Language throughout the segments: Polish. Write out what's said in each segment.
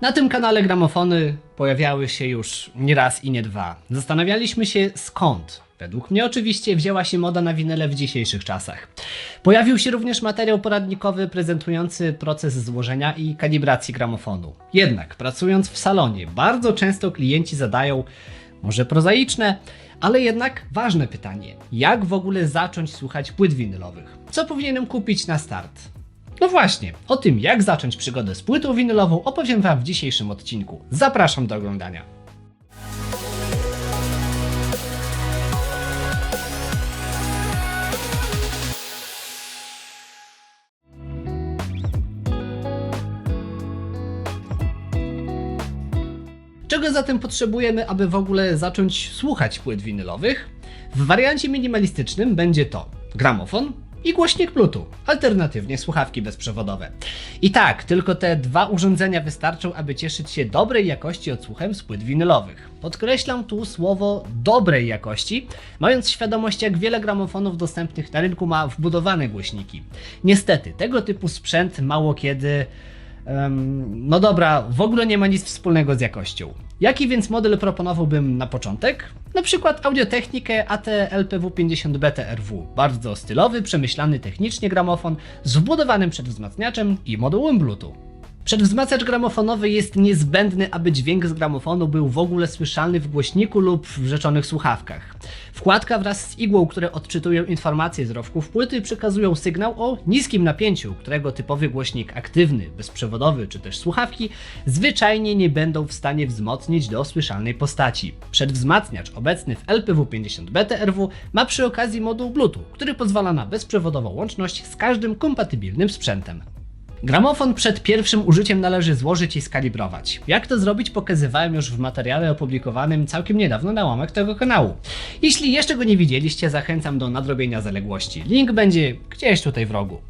Na tym kanale gramofony pojawiały się już nie raz i nie dwa. Zastanawialiśmy się skąd. Według mnie oczywiście wzięła się moda na winyle w dzisiejszych czasach. Pojawił się również materiał poradnikowy prezentujący proces złożenia i kalibracji gramofonu. Jednak pracując w salonie, bardzo często klienci zadają może prozaiczne, ale jednak ważne pytanie: jak w ogóle zacząć słuchać płyt winylowych? Co powinienem kupić na start? No właśnie, o tym jak zacząć przygodę z płytą winylową opowiem Wam w dzisiejszym odcinku. Zapraszam do oglądania. Czego zatem potrzebujemy, aby w ogóle zacząć słuchać płyt winylowych? W wariancie minimalistycznym będzie to gramofon i głośnik Bluetooth, alternatywnie słuchawki bezprzewodowe. I tak, tylko te dwa urządzenia wystarczą, aby cieszyć się dobrej jakości odsłuchem z płyt winylowych. Podkreślam tu słowo dobrej jakości, mając świadomość, jak wiele gramofonów dostępnych na rynku ma wbudowane głośniki. Niestety, tego typu sprzęt mało kiedy Em, no dobra, w ogóle nie ma nic wspólnego z jakością. Jaki więc model proponowałbym na początek? Na przykład Audiotechnikę AT-LPW50B TRW. Bardzo stylowy, przemyślany technicznie gramofon z wbudowanym przedwzmacniaczem i modułem Bluetooth. Przedwzmacniacz gramofonowy jest niezbędny, aby dźwięk z gramofonu był w ogóle słyszalny w głośniku lub w rzeczonych słuchawkach. Wkładka wraz z igłą, które odczytują informacje z rowków płyty, przekazują sygnał o niskim napięciu, którego typowy głośnik aktywny, bezprzewodowy czy też słuchawki zwyczajnie nie będą w stanie wzmocnić do słyszalnej postaci. Przedwzmacniacz obecny w LPW50B TRW ma przy okazji moduł Bluetooth, który pozwala na bezprzewodową łączność z każdym kompatybilnym sprzętem. Gramofon przed pierwszym użyciem należy złożyć i skalibrować. Jak to zrobić pokazywałem już w materiale opublikowanym całkiem niedawno na łamach tego kanału. Jeśli jeszcze go nie widzieliście, zachęcam do nadrobienia zaległości. Link będzie gdzieś tutaj w rogu.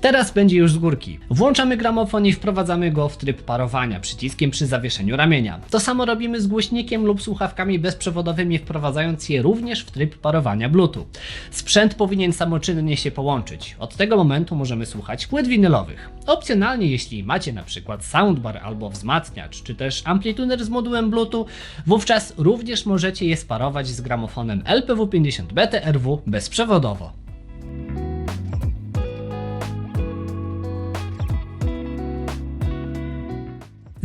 Teraz będzie już z górki. Włączamy gramofon i wprowadzamy go w tryb parowania przyciskiem przy zawieszeniu ramienia. To samo robimy z głośnikiem lub słuchawkami bezprzewodowymi, wprowadzając je również w tryb parowania Bluetooth. Sprzęt powinien samoczynnie się połączyć. Od tego momentu możemy słuchać płyt winylowych. Opcjonalnie, jeśli macie na przykład soundbar albo wzmacniacz, czy też amplituner z modułem Bluetooth, wówczas również możecie je sparować z gramofonem LPW50B TRW bezprzewodowo.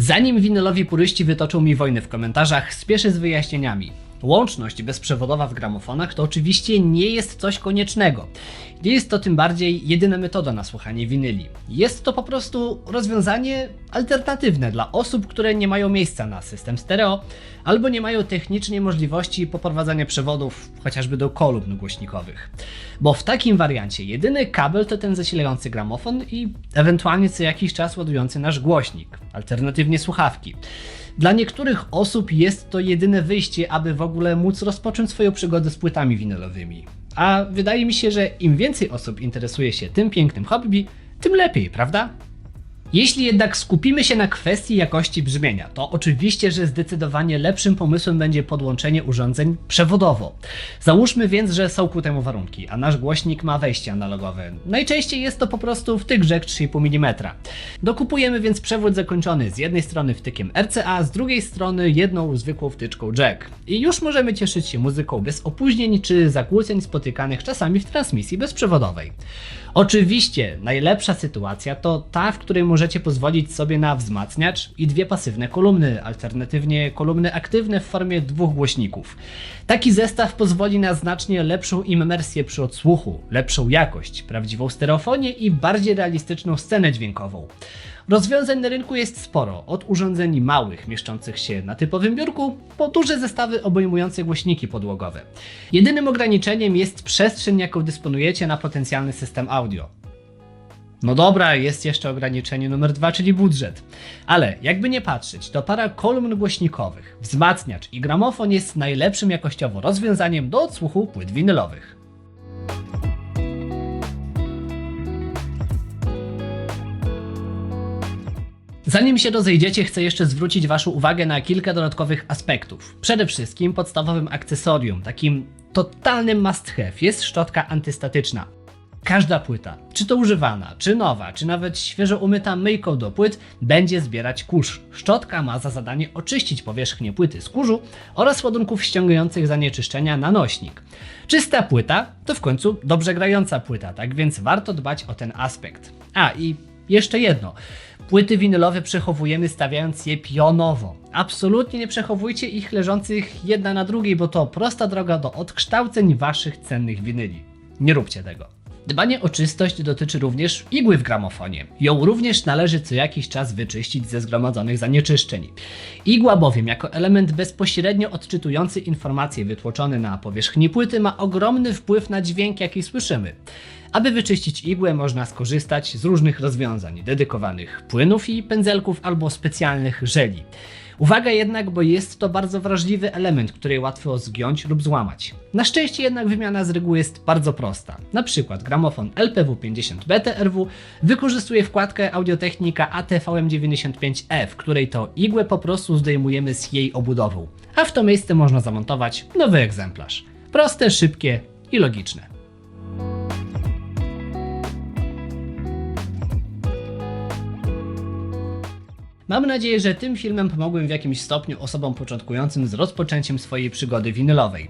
Zanim winylowi puryści wytoczą mi wojnę w komentarzach, spieszę z wyjaśnieniami. Łączność bezprzewodowa w gramofonach to oczywiście nie jest coś koniecznego. Nie jest to tym bardziej jedyna metoda na słuchanie winyli. Jest to po prostu rozwiązanie alternatywne dla osób, które nie mają miejsca na system stereo albo nie mają technicznie możliwości poprowadzania przewodów chociażby do kolumn głośnikowych. Bo w takim wariancie jedyny kabel to ten zasilający gramofon i ewentualnie co jakiś czas ładujący nasz głośnik, alternatywnie słuchawki. Dla niektórych osób jest to jedyne wyjście, aby w ogóle móc rozpocząć swoją przygodę z płytami winylowymi. A wydaje mi się, że im więcej osób interesuje się tym pięknym hobby, tym lepiej, prawda? Jeśli jednak skupimy się na kwestii jakości brzmienia, to oczywiście, że zdecydowanie lepszym pomysłem będzie podłączenie urządzeń przewodowo. Załóżmy więc, że są ku temu warunki, a nasz głośnik ma wejście analogowe. Najczęściej jest to po prostu wtykrzek 3,5 mm. Dokupujemy więc przewód zakończony z jednej strony wtykiem RCA, z drugiej strony jedną zwykłą wtyczką jack. I już możemy cieszyć się muzyką bez opóźnień czy zakłóceń spotykanych czasami w transmisji bezprzewodowej. Oczywiście najlepsza sytuacja to ta, w której możecie pozwolić sobie na wzmacniacz i dwie pasywne kolumny, alternatywnie kolumny aktywne w formie dwóch głośników. Taki zestaw pozwoli na znacznie lepszą immersję przy odsłuchu, lepszą jakość, prawdziwą stereofonię i bardziej realistyczną scenę dźwiękową. Rozwiązań na rynku jest sporo, od urządzeń małych, mieszczących się na typowym biurku, po duże zestawy obejmujące głośniki podłogowe. Jedynym ograniczeniem jest przestrzeń, jaką dysponujecie na potencjalny system audio. No dobra, jest jeszcze ograniczenie numer dwa, czyli budżet. Ale jakby nie patrzeć, to para kolumn głośnikowych, wzmacniacz i gramofon jest najlepszym jakościowo rozwiązaniem do odsłuchu płyt winylowych. Zanim się rozejdziecie, chcę jeszcze zwrócić Waszą uwagę na kilka dodatkowych aspektów. Przede wszystkim podstawowym akcesorium, takim totalnym must have jest szczotka antystatyczna. Każda płyta, czy to używana, czy nowa, czy nawet świeżo umyta myjką do płyt, będzie zbierać kurz. Szczotka ma za zadanie oczyścić powierzchnię płyty z kurzu oraz ładunków ściągających zanieczyszczenia na nośnik. Czysta płyta to w końcu dobrze grająca płyta, tak więc warto dbać o ten aspekt. A i jeszcze jedno. Płyty winylowe przechowujemy stawiając je pionowo. Absolutnie nie przechowujcie ich leżących jedna na drugiej, bo to prosta droga do odkształceń waszych cennych winyli. Nie róbcie tego. Dbanie o czystość dotyczy również igły w gramofonie. Ją również należy co jakiś czas wyczyścić ze zgromadzonych zanieczyszczeń. Igła bowiem jako element bezpośrednio odczytujący informacje wytłoczone na powierzchni płyty ma ogromny wpływ na dźwięk jaki słyszymy. Aby wyczyścić igłę można skorzystać z różnych rozwiązań dedykowanych płynów i pędzelków albo specjalnych żeli. Uwaga jednak, bo jest to bardzo wrażliwy element, który łatwo zgiąć lub złamać. Na szczęście jednak wymiana z reguły jest bardzo prosta. Na przykład gramofon LPW50 BTRW wykorzystuje wkładkę Audiotechnika ATVM95E, w której to igłę po prostu zdejmujemy z jej obudową, a w to miejsce można zamontować nowy egzemplarz. Proste, szybkie i logiczne. Mam nadzieję, że tym filmem pomogłem w jakimś stopniu osobom początkującym z rozpoczęciem swojej przygody winylowej.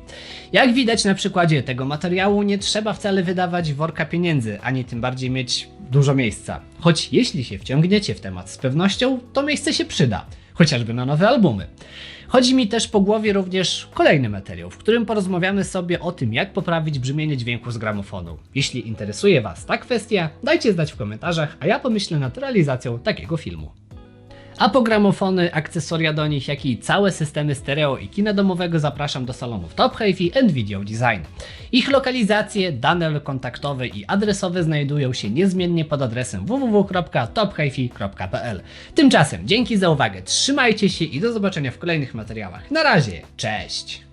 Jak widać na przykładzie tego materiału, nie trzeba wcale wydawać worka pieniędzy, ani tym bardziej mieć dużo miejsca. Choć jeśli się wciągniecie w temat z pewnością, to miejsce się przyda, chociażby na nowe albumy. Chodzi mi też po głowie również kolejny materiał, w którym porozmawiamy sobie o tym, jak poprawić brzmienie dźwięku z gramofonu. Jeśli interesuje Was ta kwestia, dajcie znać w komentarzach, a ja pomyślę nad realizacją takiego filmu. A po gramofony, akcesoria do nich, jak i całe systemy stereo i kina domowego zapraszam do salonów Top Hi-Fi and Video Design. Ich lokalizacje, dane kontaktowe i adresowe znajdują się niezmiennie pod adresem www.tophifi.pl. Tymczasem dzięki za uwagę, trzymajcie się i do zobaczenia w kolejnych materiałach. Na razie, cześć!